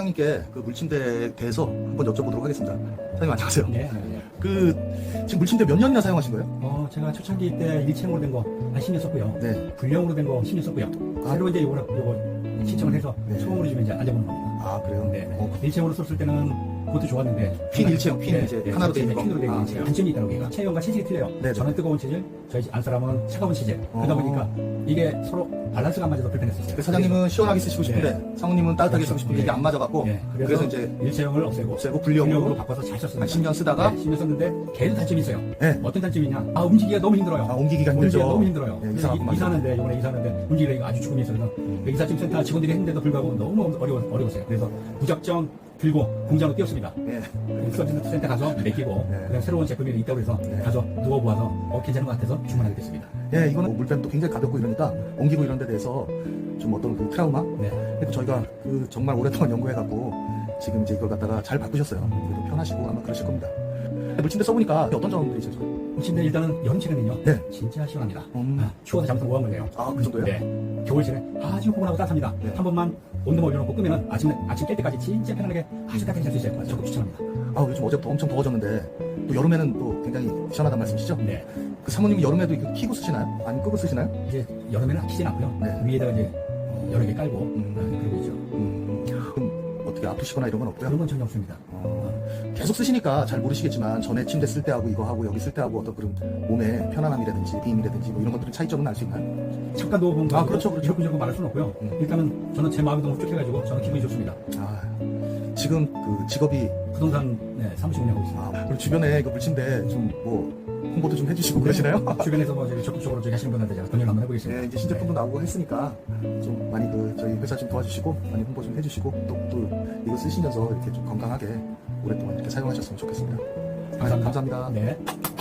사장님께 그 물침대에 대해서 한번 여쭤보도록 하겠습니다. 사장님 안녕하세요. 네, 네, 네. 그 지금 물침대 몇 년이나 사용하신 거예요? 어, 제가 초창기 때 일체형으로 된 거 한 10년 썼고요. 네. 불량으로 된 거 10년 썼고요. 아. 새로 이제 요거, 요거 신청을 해서 네. 소음으로 주면 이제 앉아보는 겁니다. 아 그래요? 네, 네. 어, 일체형으로 썼을 때는 그것도 좋았는데 핀 일체형, 핀 이제 하나로 돼 있는 거. 핀으로 돼 있는 아, 일체형. 네. 단점이 있다는 게 체형과 체질이 틀려요. 네, 네. 저는 뜨거운 체질, 저희 안 사람은 차가운 체질. 그러다 어. 보니까 이게 서로 밸런스가 안 맞아서 불편했었어요. 그 사장님은 시원하게 쓰시고 싶은데 사장님은 따뜻하게 쓰고 싶은데 네. 이게 안 맞아갖고 네, 그래서, 이제 일체형을 없애고 없애고 불량으로 바꿔서 잘 썼습니다. 한 10년 쓰다가 네, 10년 썼는데 걔도 단점이 있어요. 네. 어떤 단점이냐? 아 움직이기가 너무 힘들어요. 아, 옮기기가 힘들죠. 너무 힘들어요. 네, 그래서 이상하고 이- 이사하는데 이번에 이사하는데 움직이기가 아주 죽음이 있어서 음. 이사짐 센터 직원들이 했는데도 불구하고 너무 어려워 어려웠어요. 그래서 무작정 들고 공장으로 뛰었습니다. 네. 서비스 센터 가서 맡기고 네. 그냥 새로운 제품이 있다고 해서 네. 가서 누워보아서 어 괜찮은 것 같아서 주문하게 됐습니다. 예, 이거는 뭐 물뱀도 굉장히 가볍고 이러니까 옮기고 이런 데 대해서 좀 어떤 그 트라우마? 네. 그래도 저희가 그 정말 오랫동안 연구해갖고 지금 이제 이걸 갖다가 잘 바꾸셨어요. 그래도 편하시고 아마 그러실 겁니다. 물침대 써보니까 어떤 점들이 있어요? 근데 일단은 여름철에는요. 네. 진짜 시원합니다. 음. 아, 추워서 잠깐 모함을 해요. 아, 그 정도요? 네. 겨울철에 아주 포근하고 따뜻합니다. 네. 한 번만 온도만 올려놓고 끄면은 아침 아침 깰 때까지 진짜 편안하게 아주 따뜻하게 잘 수 있어요. 적극 추천합니다. 아, 요즘 어제부터 엄청 더워졌는데 또 여름에는 또 굉장히 시원하단 말씀이시죠? 네. 그 사모님이 여름에도 이거 키고 쓰시나요? 아니면 끄고 쓰시나요? 이제 여름에는 키진 않고요. 네. 위에다가 이제 어, 여러 개 깔고 음. 어, 그러고 있죠. 음, 그럼 어떻게 아프시거나 이런 건 없고요? 그런 건 전혀 없습니다. 어, 계속 쓰시니까 잘 모르시겠지만 전에 침대 쓸 때하고 이거 하고 여기 쓸 때하고 어떤 그런 몸의 편안함이라든지 비임이라든지 뭐 이런 것들은 차이점은 알 수 있나요? 잠깐 누워본 거 아, 그렇죠, 그렇죠. 이렇게 저렇게 말할 수는 없고요. 음. 일단은 저는 제 마음이 너무 흡족해가지고 저는 기분이 좋습니다. 아, 지금 그 직업이 부동산 네, 사무실 운영하고 있습니다. 아, 그리고 주변에 그 물침대 좀뭐 홍보도 좀 해주시고 그러시나요? 주변에서 뭐 저기 적극적으로 저기 하시는 분한테 제가 권유를 한번 해보겠습니다. 네, 이제 신제품도 나오고 했으니까 좀 많이 그 저희 회사 좀 도와주시고 많이 홍보 좀 해주시고 또, 또 이거 쓰시면서 이렇게 좀 건강하게 오랫동안 이렇게 사용하셨으면 좋겠습니다. 감사합니다. 감사합니다. 네.